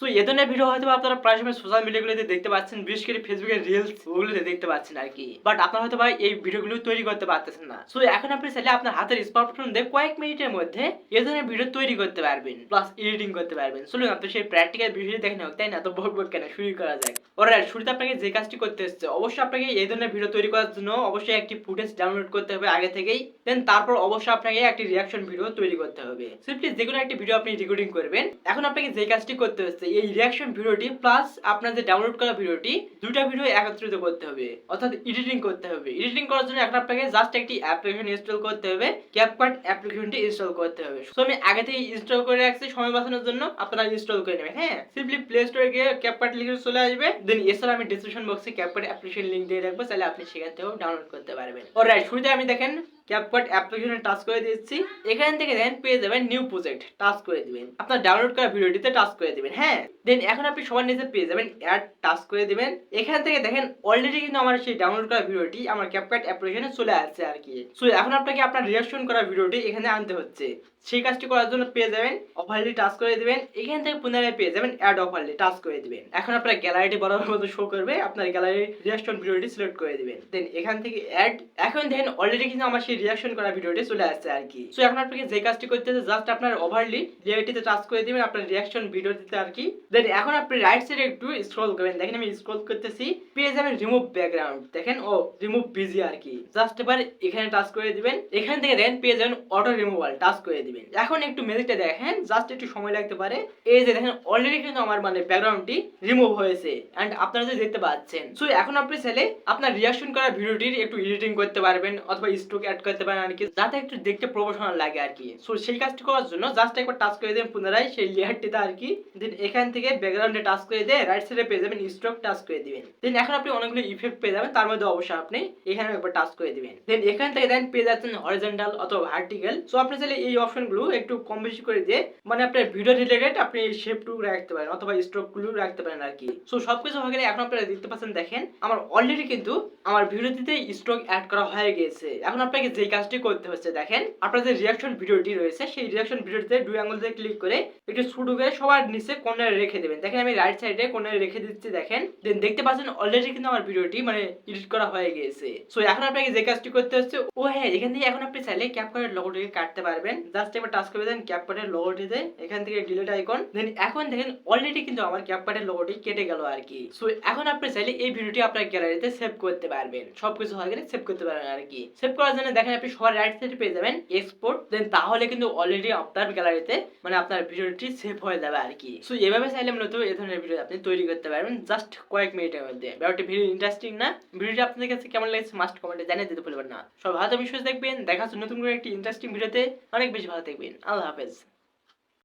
So এ ধরনের video হয়তো আপনারা প্রায় সময় সোশ্যাল মিডিয়াগুলোতে দেখতে পাচ্ছেন, বিশেষ করে ফেসবুকের রিলস ওগুলোতে দেখতে পাচ্ছেন আর কি। বাট আপনারা হয়তো ভাই এই ভিডিওগুলো তৈরি করতে পারতেছেন না। সো এখন আপনি চাইলে আপনার হাতের স্মার্টফোন দিয়ে কয়েক মিনিটের মধ্যে এ ধরনের ভিডিও তৈরি করতে পারবেন প্লাস এডিটিং করতে পারবেন। চলুন আপনি সেই প্র্যাকটিক্যাল ভিডিও দেখেন হোক, তাই না? তো বক বক কেন, শুরু করা যাক। ওরা শুরুতে আপনাকে যে কাজটি করতে হচ্ছে, অবশ্যই আপনাকে এই ধরনের ভিডিও তৈরি করার জন্য অবশ্যই একটি ফুটেজ ডাউনলোড করতে হবে আগে থেকেই। দেন তারপর অবশ্যই আপনাকে একটি রিয়াকশন ভিডিও তৈরি করতে হবে। সিম্পলি যে কোনো একটি ভিডিও আপনি রেকর্ডিং করবেন। এখন আপনাকে যে কাজটি করতে হচ্ছে এই রিয়াকশন ভিডিওটি প্লাস আপনার যে ডাউনলোড করা ভিডিওটি দুটা ভিডিও একত্রিত করতে হবে। অর্থাৎ এডিটিং করতে হবে। এডিটিং করার জন্য এখন আপনাকে জাস্ট একটি অ্যাপ্লিকেশন ইনস্টল করতে হবে। ক্যাপকাট অ্যাপ্লিকেশনটি ইনস্টল করতে হবে। সো আমি আগে থেকে ইনস্টল করে রাখছি। সময় বাঁচানোর জন্য আপনারা ইনস্টল করে নেবেন হ্যাঁ? সিম্পলি প্লে স্টোরে গিয়ে ক্যাপকাট লিখে চলে আসবে। দেন এছাড়া আমি ডিসক্রিপশন বক্সে ক্যাপকাট অ্যাপ্লিকেশন লিংক দিয়ে রাখব। তাহলে আপনি সেখান থেকেও ডাউনলোড করতে পারবেন। অলরাইট শুরুতে আমি দেখেন ক্যাপকাট অ্যাপ্লিকেশনে টাচ করে দিচ্ছি এখান থেকে দেন পেয়ে যাবেন নিউ প্রজেক্ট টাচ করে দিবেন। আপনার ডাউনলোড করা ভিডিওটিতে টাচ করে দিবেন হ্যাঁ? দেন এখন আপনি সবার নিচে পেয়ে যাবেন অ্যাড টাচ করে দিবেন। এখান থেকে দেখেন অলরেডি কিন্তু আমার সেই ডাউনলোড করা ভিডিওটি আমার ক্যাপকাট অ্যাপ্লিকেশনে চলে আসছে আর কি। সো এখন আপনাকে আপনার রিয়াকশন করা ভিডিওটি এখানে আনতে হচ্ছে। সেই কাজটি করার জন্য পেয়ে যাবেন অফারলি টাচ করে দিবেন। এখান থেকে পুনরায় পেয়ে যাবেন অ্যাড অফারলি টাচ করে দিবেন। এখন আপনার গ্যালারিটি বরাবর মতো শো করবে, আপনার গ্যালারির রিয়াকশন ভিডিওটি সিলেক্ট করে দিবেন। দেন এখান থেকে অ্যাড এখন দেখেন অলরেডি কিন্তু আমার সেই রিয়াকশন করা ভিডিওটি চলে আসছে আর কি। সো এখন আপনাকে যে কাজটি করতে হবে জাস্ট আপনার ওভারলি রিয়ালিটিতে টাচ করে দিবেন, আপনার রিয়াকশন ভিডিওটিতে আর কি। দেন এখন আপনি রাইট সাইডে একটু স্ক্রল করবেন। দেখেন, আমি স্ক্রল করতেছি, পেয়ে যাবেন রিমুভ ব্যাকগ্রাউন্ড দেখেন, ও রিমুভ বিজি আর কি। জাস্ট এবার এখানে টাচ করে দিবেন। এখান থেকে দেখেন, পেয়ে যাবেন অটো রিমুভাল টাচ করে দিবেন। এখন একটু ম্যাজিকটা দেখেন জাস্ট একটু সময় লাগতে পারে। এই যে দেখেন অলরেডি কিন্তু আমার মানে ব্যাকগ্রাউন্ডটি রিমুভ হয়েছে। এন্ড আপনারা যে দেখতে পাচ্ছেন। সো এখন আপনি চাইলে আপনার রিয়াকশন করা ভিডিওটির একটু এডিটিং করতে পারবেন, অথবা স্ট্রোক অ্যাড করতে পারেন আর কি। যাতে একটু দেখতে প্রফেশনাল লাগে আর কি। সো সেই কাজটি করার জন্য জাস্ট একবার টাচ করে দেন পুনরায় সেই লেয়ারটিতে আর কি। দেন এখান থেকে ব্যাকগ্রাউন্ডে টাচ করে দিয়ে রাইট সাইডে পেয়ে যাবেন স্ট্রোক টাচ করে দিবেন। দেন এখন আপনি অনেকগুলো ইফেক্ট পেয়ে যাবেন, তার মধ্যে অবশ্যই আপনি এখানে একবার টাচ করে দিবেন। দেন এখান থেকে দেন পেয়ে যাচ্ছেন হরিজন্টাল অথবা ভার্টিক্যাল সো আপনি চাইলে এই অপশনগুলো একটু কম বেশি করে দিয়ে মানে আপনার ভিডিও রিলেটেড আপনি এই শেপটুকু রাখতে পারেন অথবা স্ট্রোকগুলো রাখতে পারেন আর কি। সো সবকিছু হয়ে গেলে এখন আপনারা দেখতে পাচ্ছেন, দেখেন, আমার অলরেডি কিন্তু আমার ভিডিওটিতে স্ট্রোক অ্যাড করা হয়ে গেছে। এখন আপনাকে যে কাজটি করতে হচ্ছে, দেখেন। আপনার যে রিয়াকশন ভিডিওটি রয়েছে, সেই রিয়াকশন ভিডিওটিতে দুই আঙুল দিয়ে ক্লিক করে একটু শুরু করে সবার নিচে কোনায় রেখে দেবেন। দেখেন, আমি রাইট সাইডে কোনায় রেখে দিচ্ছি, দেখেন। দেন দেখতে পাচ্ছেন অলরেডি কিন্তু আমার ভিডিওটি মানে এডিট করা হয়ে গেছে সো এখন আপনাকে যে কাজটি করতে হচ্ছে, ও হ্যাঁ এখান থেকে এখন আপনি চাইলে ক্যাপকাটের লোগোটিকে কাটতে পারবেন। জাস্ট একবার টাচ করে দেন ক্যাপকাটের লোগোটিতে এখান থেকে ডিলিট আইকন দেন এখন দেখেন অলরেডি কিন্তু আমার ক্যাপকাটের লোগোটি কেটে গেল আর কি। সো এখন আপনি চাইলে এই ভিডিওটি আপনার গ্যালারিতে সেভ করতে পারবেন। সবকিছু হয়ে গেলে সেভ করতে পারবেন আর কি। সেভ করার জন্য দেখেন আপনি সবার রাইট সাইডে পেয়ে যাবেন এক্সপোর্ট দেন তাহলে কিন্তু অলরেডি আপনার গ্যালারিতে মানে আপনার ভিডিওটি সেভ হয়ে যাবে আর কি। সো এভাবে চাইলে মূলত এ ধরনের ভিডিও আপনি তৈরি করতে পারবেন। জাস্ট কয়েক মিনিটের মধ্যে। ব্যাপারটি ভিডিও ইন্টারেস্টিং না। ভিডিওটি আপনাদের কাছে কেমন লেগেছে মাস্ট কমেন্টে জানিয়ে দিতে ভুলবেন না। সব ভালো বিশ্বাস দেখবেন দেখা হচ্ছে নতুন করে একটি ইন্টারেস্টিং ভিডিওতে অনেক বেশি ভালো দেখবেন আল্লাহ হাফেজ।